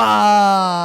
Bang!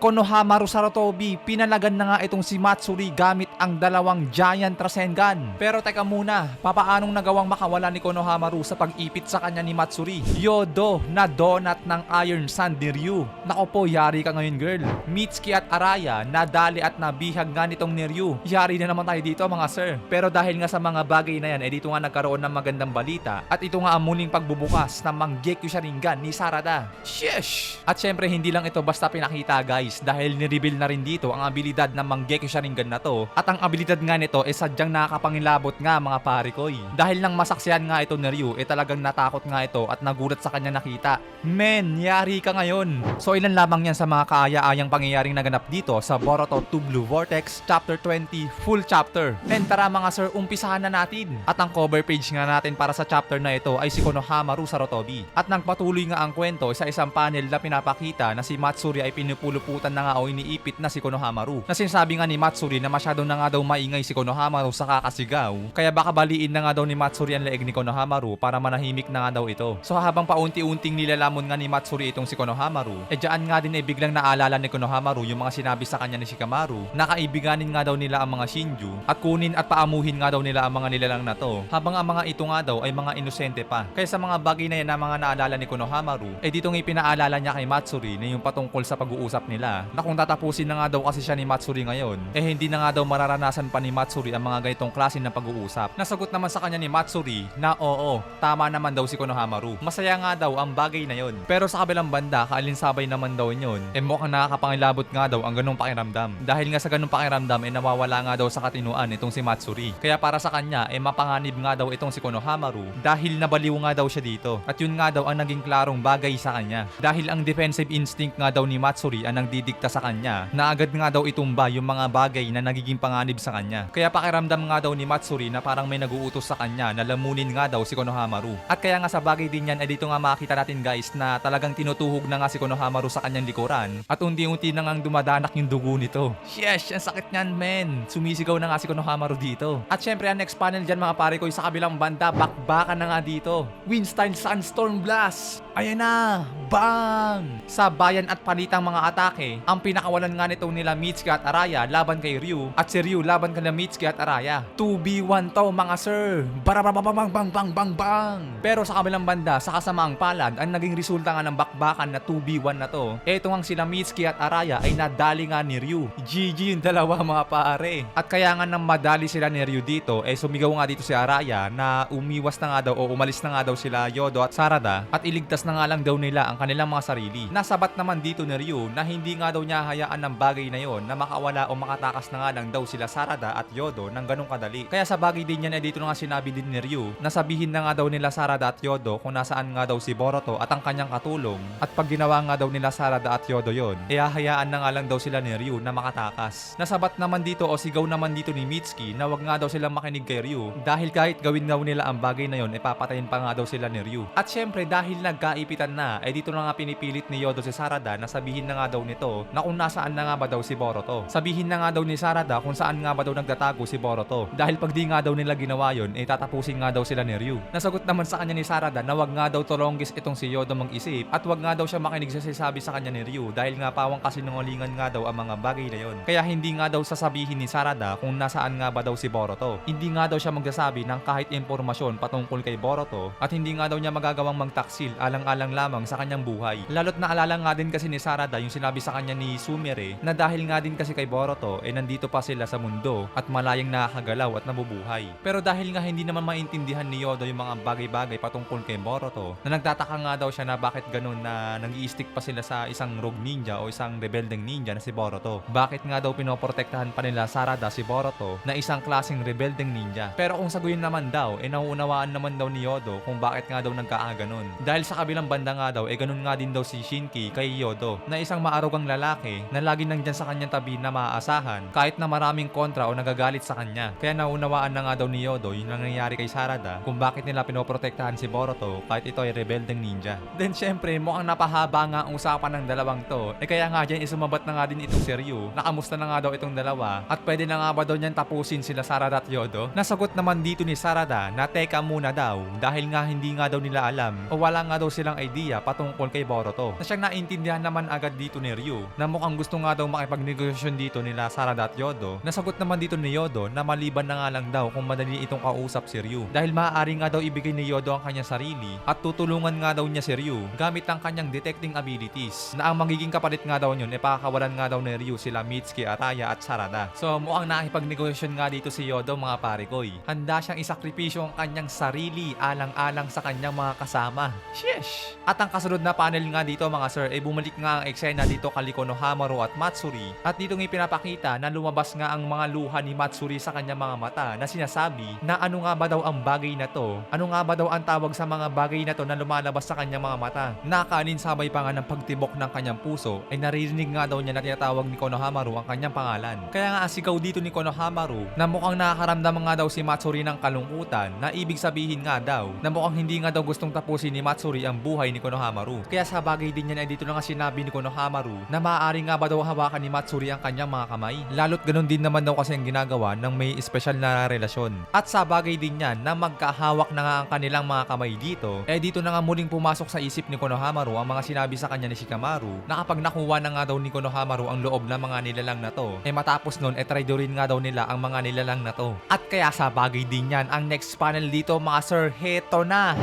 Konohamaru Sarutobi, pinalagan na nga itong si Matsuri gamit ang dalawang Giant Rasengan. Pero teka muna, papaanong nagawang makawala ni Konohamaru sa pag-ipit sa kanya ni Matsuri? Yodo na donut ng Iron Sun Diryu. Nako po, yari ka ngayon girl. Mitsuki at Araya, nadali at nabihag nga nitong Niryu. Yari na naman tayo dito mga sir. Pero dahil nga sa mga bagay na yan, eh dito nga nagkaroon ng magandang balita. At ito nga ang muling pagbubukas ng Manggekyo Sharingan ni Sarada. Sheesh! At syempre hindi lang ito basta pinakita guys dahil nireveal na rin dito ang abilidad ng Manggekyo Sharingan na to. At ang abilidad nga nito ay sadyang nakakapangilabot nga mga pare ko eh. Dahil nang masaksiyan nga ito ni Ryu, eh talagang natakot nga ito at nagulat sa kanya nakita. Men, yari ka ngayon. So ilan lamang yan sa mga kaaya-ayang pangyayaring naganap dito sa Boruto 2 Blue Vortex Chapter 20 Full Chapter. And tara mga sir, umpisahan na natin. At ang cover page nga natin para sa chapter na ito ay si Konohamaru Sarutobi. At nang patuloy nga ang kwento sa isang panel na pinapakita na si Matsuri ay pinupuluputan na nga o iniipit na si Konohamaru. Na sinasabi nga ni Matsuri na masyado na nga daw maingay si Konohamaru sa kakasigaw. Kaya baka baliin na nga daw ni Matsuri ang leeg ni Konohamaru para manahimik na nga daw ito. So habang paunti-unting nilalamon nga ni Matsuri itong si Konohamaru, eh dyan nga din ay biglang naalala ni Konohamaru yung mga sinabi sa kanya ni Shikamaru na kaibiganin nga daw nila ang mga Shinju at kunin at paamuhin nga daw nila ang mga nilalang na to habang ang mga ito nga daw ay mga inosente pa. Kaya sa mga bagay na yan na mga naalala ni Konohamaru, eh dito nga ipinaalala niya kay Matsuri na yung patungkol sa pag-uusap nila na kung tatapusin na nga daw kasi siya ni Matsuri ngayon, eh hindi na nga daw mararanasan pa ni Matsuri ang mga ganitong klase ng pag-uusap. Nasagot naman sa kanya ni Matsuri na oo, tama naman daw si Konohamaru. Masaya nga daw ang bagay na yon. Pero sa kabilang banda, kaalinsabay naman daw yun, eh mukhang nakakapangilabot nga daw ang ganong pakiramdam. Dahil nga sa ganong pakiramdam, eh nawawala nga daw sa katinuan itong si Matsuri. Kaya para sa kanya, eh mapanganib nga daw itong si Konohamaru dahil nabaliw nga daw siya dito. At yun nga daw ang naging klarong bagay sa kanya. Dahil ang defensive instinct nga daw ni Matsuri ang nagdidikta sa kanya na agad nga daw itumba yung mga bagay na nagiging panganib sa kanya. Kaya pakiramdam nga daw ni Matsuri na parang may naguutos sa kanya na lamunin nga daw si Konohamaru. At kaya nga sa bagay din yan, eh dito nga makita natin guys na talagang tinutuhog na nga si Konohamaru sa kanyang likuran at unti-unti na ngang dumadanak yung dugo nito. Yes, ang sakit niyan men. Sumisigaw na nga si Konohamaru dito. At syempre ang next panel dyan mga pare ko sa kabilang banda, bakbakan na nga dito. Windstyle Sunstorm Blast. Ayan na, bang! Sa bayan at palitang mga atake, ang pinakawalan nga nito nila Mitsuki at Araya laban kay Ryu at si Ryu laban kay Mitsuki at Araya. 2v1 to mga sir. Barababang bang bang bang bang. Pero sa kabilang banda, sa kasamaang palad, ang naging resulta nga ng bakbakan na 2v1 na to, eto nga sila Mitsuki at Araya ay nadali nga ni Ryu. GG yung dalawa mga pare. At kaya nga nang madali sila ni Ryu dito, eh sumigaw nga dito si Araya na umiwas na nga daw o umalis na nga daw sila Yodo at Sarada at iligtas na nga lang daw nila ang kanilang mga sarili. Nasabat naman dito ni Ryu na hindi nga daw niya hayaan ng bagay na yon na makawala o makatakas na nga lang daw sila Sarada at Yodo ng ganong kadali. Kaya sa bagay din yan ay dito na nga sinabi din ni Ryu na sabihin na nga daw nila Sarada at Yodo kung nasaan nga daw si Boruto at ang kanyang katulong at pag ginawa nga daw nila Sarada at Yodo yon, eh hahayaan na nga lang daw sila ni Ryu na makatakas. Nasabat naman dito o sigaw naman dito ni Mitsuki na wag nga daw silang makinig kay Ryu dahil kahit gawin daw nila ang bagay na yon, eh papatayin pa nga daw sila ni Ryu. At syempre dahil nagkaipitan na, eh dito na nga pinipilit ni Yodo si Sarada na sabihin na nga daw nito na kung nasaan na nga ba daw si Boruto. Sabihin na nga daw ni Sarada kung saan nga ba daw nagtatago si Boruto. Dahil pag di nga daw nila ginawa yon, eh tatapusin nga daw sila ni Ryu. Nasagot naman sa kanya ni Sarada na wag nga daw tolongis itong si Yodo mag-isip at wag nga daw siya makinig sa sinasabi sa kanya ni Ryu dahil nga pawang kasinungalingan nga daw ang mga bagay na yon. Kaya hindi nga daw sasabihin ni Sarada kung nasaan nga ba daw si Boruto. Hindi nga daw siya magsasabi ng kahit impormasyon patungkol kay Boruto at hindi nga daw niya magagawang magtaksil alang-alang lamang sa kanyang buhay. Lalo't naalala nga din kasi ni Sarada yung sinabi sa kanya ni Sumire na dahil nga din kasi kay Boruto eh nandito pa sila sa mundo at malayang nakakagalaw at nabubuhay. Pero dahil nga hindi naman maintindihan ni Yodo yung mga bagay-bagay patungkol kay Boruto na nagtataka nga daw siya na bakit ganun na nag stick pa sila sa isang rogue ninja o isang rebeldeng ninja na si Boruto. Bakit nga daw pinoprotektahan pa nila Sarada si Boruto na isang klaseng rebeldeng ninja. Pero kung saguyin naman daw, eh nauunawaan naman daw ni Yodo kung bakit nga daw nagkaaganon. Dahil sa kabilang banda nga daw, eh ganun nga din daw si Shinki kay Yodo na isang maarugang ibang lalaki na lagi nandyan sa kanyang tabi na maaasahan kahit na maraming kontra o nagagalit sa kanya. Kaya naunawaan na nga daw ni Yodo yung nangyayari kay Sarada kung bakit nila pinoprotektahan si Boruto kahit ito ay rebeldeng ninja. Then syempre mukhang napahaba nga ang usapan ng dalawang to. Eh kaya nga dyan isumabat na nga din itong si Ryu. Nakamusta na nga daw itong dalawa at pwede na nga ba daw niyan tapusin sila Sarada at Yodo? Nasagot naman dito ni Sarada na teka muna daw dahil nga hindi nga daw nila alam o wala nga daw silang idea patungkol kay Boruto. Na siyang naintindihan naman agad dito ni Ryu na mukhang gusto nga daw makipagnegosasyon dito nila Sarada at Yodo. Nasagot naman dito ni Yodo na maliban na nga lang daw kung madali itong kausap si Ryu. Dahil maaari nga daw ibigay ni Yodo ang kanyang sarili at tutulungan nga daw niya si Ryu gamit ang kanyang detecting abilities na ang magiging kapalit nga daw niyon e pakakawalan nga daw ni Ryu sila Mitsuki, Araya at Sarada. So mukhang nakipagnegosasyon nga dito si Yodo mga pare koy. Handa siyang isakripisyo ang kanyang sarili alang-alang sa kanyang mga kasama. Sheesh! At ang kasunod na panel nga dito mga sir ay bumalik nga ang eksena dito kay Kono Hamaru at Matsuri at dito nga ipinapakita na lumabas nga ang mga luha ni Matsuri sa kanyang mga mata na sinasabi na ano nga ba daw ang bagay na to? Ano nga ba daw ang tawag sa mga bagay na to na lumalabas sa kanyang mga mata? Nakanin sabay pa nga ng pagtibok ng kanyang puso ay naririnig nga daw niya na tinatawag ni Konohamaru ang kanyang pangalan. Kaya nga asigaw dito ni Konohamaru na mukhang nakakaramdam nga daw si Matsuri ng kalungkutan na ibig sabihin nga daw na mukhang hindi nga daw gustong tapusin ni Matsuri ang buhay ni Konohamaru. Kaya sa bagay din yan ay dito na nga sinabi ni Konohamaru na maaari nga ba daw hawakan ni Matsuri ang kanyang mga kamay. Lalo't ganun din naman daw kasi ang ginagawa ng may espesyal na relasyon. At sa bagay din yan na magkahawak na nga ang kanilang mga kamay dito, eh dito na nga muling pumasok sa isip ni Konohamaru ang mga sinabi sa kanya ni Shikamaru na kapag nakuha na nga daw ni Konohamaru ang loob ng mga nilalang na to, eh matapos nun, eh traidorin nga daw nila ang mga nilalang na to. At kaya sa bagay din yan, ang next panel dito mga sir, heto na!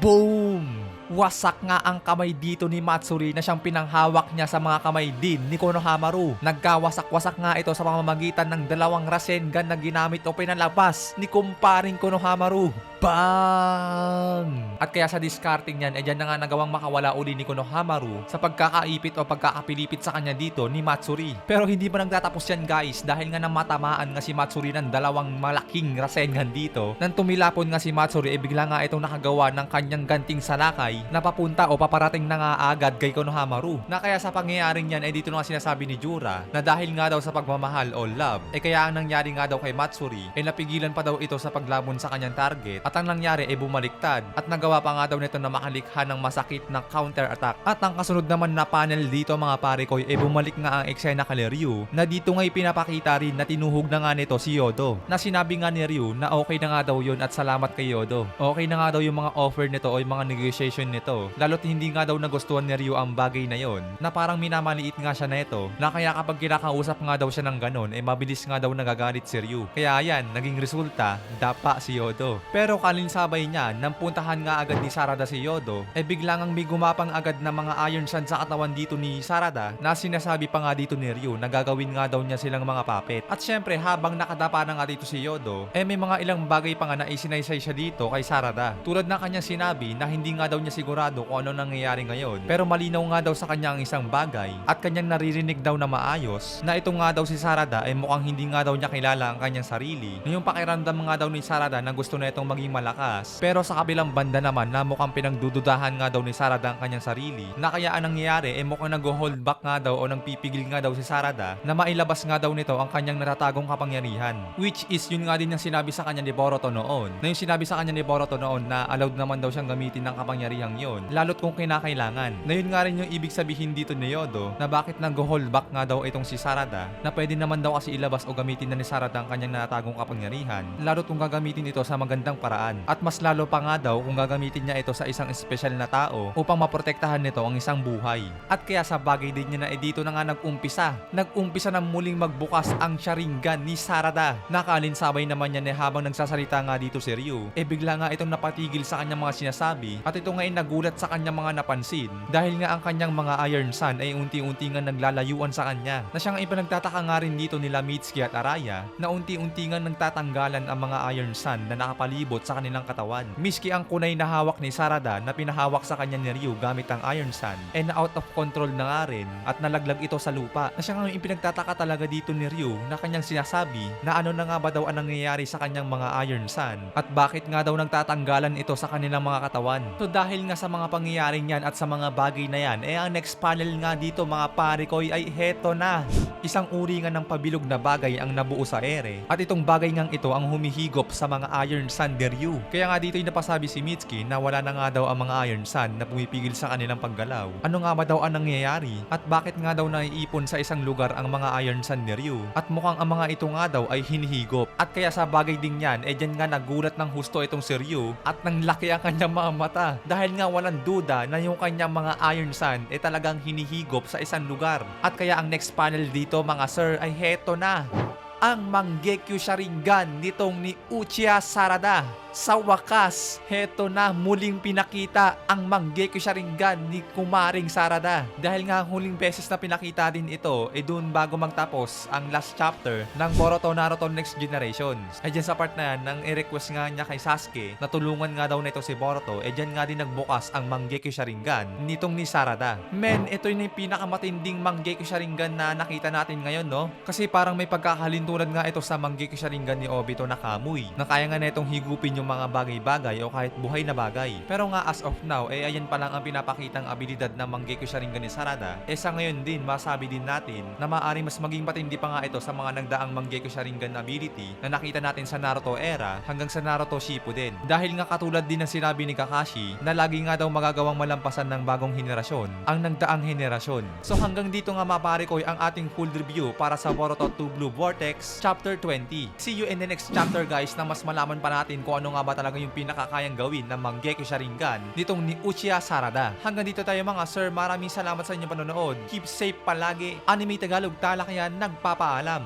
Boom! Wasak nga ang kamay dito ni Matsuri na siyang pinanghawak niya sa mga kamay din ni Konohamaru. Nagkawasak-wasak nga ito sa pamamagitan ng dalawang Rasengan na ginamit o pinalabas ni kumparing Konohamaru. Bang! At kaya sa discarding niyan, eh dyan na nga nagawang makawala uli ni Konohamaru sa pagkakaipit o pagkakapilipit sa kanya dito ni Matsuri. Pero hindi pa nagtatapos yan guys dahil nga nang matamaan nga si Matsuri ng dalawang malaking Rasengan dito. Nang tumilapon nga si Matsuri, eh bigla nga itong nakagawa ng kanyang ganting salakay na papunta o paparating na nga agad kay Konohamaru. Na kaya sa pangyayaring yan, eh dito na sinasabi ni Jura na dahil nga daw sa pagmamahal o love, eh kaya ang nangyari nga daw kay Matsuri, eh napigilan pa daw ito sa paglabon sa kanyang target at ang nangyari ay bumaliktad at nagawa pa nga daw nito na makalikha ng masakit na counter attack. At ang kasunod naman na panel dito mga pare ko ay bumalik nga ang eksena kay Ryu na dito nga ipinapakita rin na tinuhog na nga nito si Yodo. Na sinabi nga ni Ryu na okay na nga daw yun at salamat kay Yodo. Okay na nga daw yung mga offer nito o yung mga negotiation nito. Lalo't hindi nga daw nagustuhan ni Ryu ang bagay na yon na parang minamaliit nga siya na ito na kaya kapag kinakausap nga daw siya ng ganon eh mabilis nga daw nagagalit si Ryu. Kaya yan, naging resulta, dapa si Yodo. Pero kalinsabay niya, nang puntahan nga agad ni Sarada si Yodo, eh biglang ang may gumapang agad na mga iron sand sa katawan dito ni Sarada na sinasabi pa nga dito ni Ryu na gagawin nga daw niya silang mga puppet. At syempre habang nakadapa na nga dito si Yodo, eh may mga ilang bagay pa nga na isinaysay siya dito kay Sarada. Tulad na kanyang sinabi na hindi nga daw niya sigurado kung ano nangyayari ngayon. Pero malinaw nga daw sa kanya ang isang bagay at kanyang naririnig daw na maayos na ito nga daw si Sarada ay mukhang hindi nga daw niya kilala ang kanyang sarili. Na yung pakiramdam nga daw ni Sarada na gusto na itong maging malakas. Pero sa kabilang banda naman na mukhang pinagdududahan nga daw ni Sarada ang kanyang sarili na kaya ang nangyayari ay mukhang nag-hold back nga daw o nang pipigil nga daw si Sarada na mailabas nga daw nito ang kanyang natatagong kapangyarihan. Which is yun nga din yung sinabi sa kanya ni Boruto noon. Na yung sinabi sa kanya ni Boruto noon na allowed naman daw siyang gamitin ng kapangyarihang yon lalot kung kinakailangan. Na yun nga rin yung ibig sabihin dito ni Yodo na bakit nag-hold back nga daw itong si Sarada na pwede naman daw kasi ilabas o gamitin na ni Sarada ang kanyang natatagong kapangyarihan lalot kung gagamitin ito sa magandang paraan. At mas lalo pa nga daw kung gagamitin niya ito sa isang espesyal na tao upang maprotektahan nito ang isang buhay. At kaya sa bagay din niya na eh dito na nga nag-umpisa. Nag-umpisa na muling magbukas ang Sharingan ni Sarada. Nakalinsabay naman niya na habang nagsasalita nga dito si Ryu, eh bigla nga itong napatigil sa kanyang mga sinasabi at ito nga ay nagulat sa kanyang mga napansin dahil nga ang kanyang mga Iron Sun ay unti-unti nga naglalayuan sa kanya. Na siyang ipanagtataka nga rin dito nila Mitsuki at Araya na unti-unti nga nagtatanggalan ang mga Iron Sun na nakapalibot sa kanilang katawan. Miski ang kunay na hawak ni Sarada na pinahawak sa kanya ni Ryu gamit ang Iron Sun ay na out of control na nga rin at nalaglag ito sa lupa. Na siya nga yung ipinagtataka talaga dito ni Ryu na kanyang sinasabi na ano na nga ba daw ang nangyayari sa kanyang mga Iron Sun at bakit nga daw nagtatanggalan ito sa kanilang mga katawan. So dahil nga sa mga pangyayaring yan at sa mga bagay na yan, eh ang next panel nga dito mga pare ko ay heto na. Isang uri nga ng pabilog na bagay ang nabuo sa ere. At itong bagay ngang ito ang humihigop sa mga Iron Sun Deryu. Kaya nga dito ay napasabi si Mitsuki na wala na nga daw ang mga Iron Sun na pumipigil sa kanilang paggalaw. Ano nga ba daw ang nangyayari? At bakit nga daw naiipon sa isang lugar ang mga Iron Sun Deryu? At mukhang ang mga ito nga daw ay hinihigop. At kaya sa bagay ding yan, eh dyan nga nagulat ng husto itong si Ryu at nang laki ang kanyang mga mata. Dahil nga walang duda na yung kanyang mga Iron Sun eh talagang hinihigop sa isang lugar. At kaya ang next panel dito mga sir ay heto na ang Manggekyo Sharingan nitong ni Uchiha Sarada. Sa wakas, heto na muling pinakita ang Manggekyo Sharingan ni Kumaring Sarada. Dahil nga huling beses na pinakita din ito, eh dun bago magtapos ang last chapter ng Boruto Naruto Next Generations. Ay dyan sa part na yan, nang i-request nga niya kay Sasuke na tulungan nga daw nito si Boruto, eh dyan nga din nagbukas ang Manggekyo Sharingan nitong ni Sarada. Men, ito yung pinakamatinding Manggekyo Sharingan na nakita natin ngayon, no? Kasi parang may pagkakalintunan nga ito sa Manggekyo Sharingan ni Obito na Kamui, na kaya nga na itong higupin yung mga bagay-bagay o kahit buhay na bagay. Pero nga as of now, eh ayan pa lang ang pinapakitang abilidad ng Manggekyo Sharingan ni Sarada. Eh sa ngayon din, masabi din natin na maaari mas maging matindi pa nga ito sa mga nagdaang Manggekyo Sharingan ability na nakita natin sa Naruto era hanggang sa Naruto Shippuden. Dahil nga katulad din ng sinabi ni Kakashi na lagi nga daw magagawang malampasan ng bagong henerasyon ang nagdaang henerasyon. So hanggang dito nga mapare ko ang ating full review para sa Boruto 2 Blue Vortex Chapter 20. See you in the next chapter guys na mas malaman pa natin kung ano nga ba talaga yung pinakakayang gawin ng Manggekyo Sharingan nitong ni Uchiha Sarada. Hanggang dito tayo mga sir, maraming salamat sa inyong panonood. Keep safe palagi. Anime Tagalog Talakayan nagpapaalam.